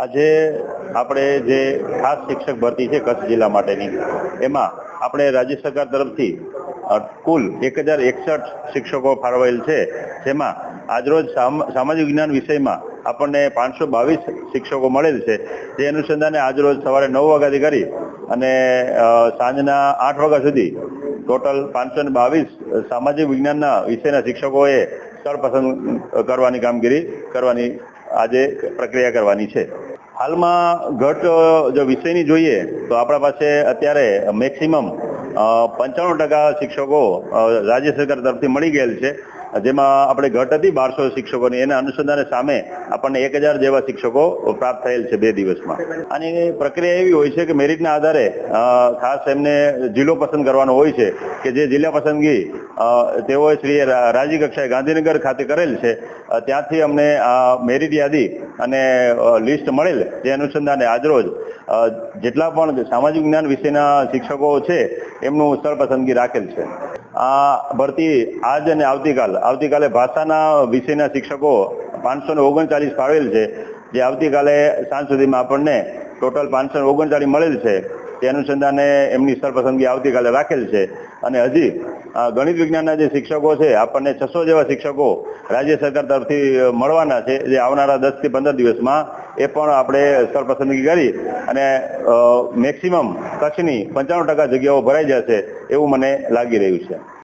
આજે આપણે જે ખાસ શિક્ષક ભરતી છે કચ્છ જિલ્લા માટેની, એમાં આપણે રાજ્ય સરકાર તરફથી કુલ એક હજાર એકસઠ શિક્ષકો ફાળવેલ છે, જેમાં આજરોજ સામ- સામાજિક વિજ્ઞાન વિષયમાં આપણને પાંચસો બાવીસ શિક્ષકો મળેલ છે. જે અનુસંધાને આજરોજ સવારે નવ વાગ્યાથી કરી અને સાંજના આઠ વાગ્યા સુધી ટોટલ પાંચસો ને બાવીસ સામાજિક વિજ્ઞાનના વિષયના શિક્ષકોએ સ્થળ પસંદ કરવાની કામગીરી કરવાની આજે પ્રક્રિયા કરવાની છે. હાલમાં ઘટ જો વિષયની જોઈએ, તો આપણા પાસે અત્યારે મેક્સિમમ પંચાણું ટકા શિક્ષકો રાજ્ય સરકાર તરફથી મળી ગયેલ છે. જેમાં આપણે ઘટ હતી બારસો શિક્ષકોની, એના અનુસંધાને સામે આપણને એક હજાર જેવા શિક્ષકો પ્રાપ્ત થયેલ છે બે દિવસમાં. અને પ્રક્રિયા એવી હોય છે કે મેરિટના આધારે ખાસ એમને જિલ્લો પસંદ કરવાનો હોય છે કે જે જિલ્લા પસંદગી તેઓએ શ્રી રાજ્ય કક્ષાએ ગાંધીનગર ખાતે કરેલ છે. ત્યાંથી અમને આ મેરિટ યાદી અને લિસ્ટ મળેલ જે અનુસંધાને આજરોજ જેટલા પણ સામાજિક જ્ઞાન વિષયના શિક્ષકો છે, એમનું સ્થળ પસંદગી રાખેલ છે. આ ભરતી આજ અને આવતીકાલ, આવતીકાલે ભાષાના વિષયના શિક્ષકો પાંચસો ને ઓગણચાલીસ ફાળવેલ છે. જે આવતીકાલે સાંજ સુધીમાં આપણને ટોટલ પાંચસો ઓગણચાળીસ મળેલ છે. તે અનુસંધાને એમની સ્થળ પસંદગી આવતીકાલે રાખેલ છે. અને હજી ગણિત વિજ્ઞાનના જે શિક્ષકો છે, આપણને છસો જેવા શિક્ષકો રાજ્ય સરકાર તરફથી મળવાના છે. જે આવનારા દસથી પંદર દિવસમાં એ પણ આપણે સ્થળ પસંદગી કરી અને મેક્સિમમ કચ્છની પંચાણું ટકા જગ્યાઓ ભરાઈ જશે એવું મને લાગી રહ્યું છે.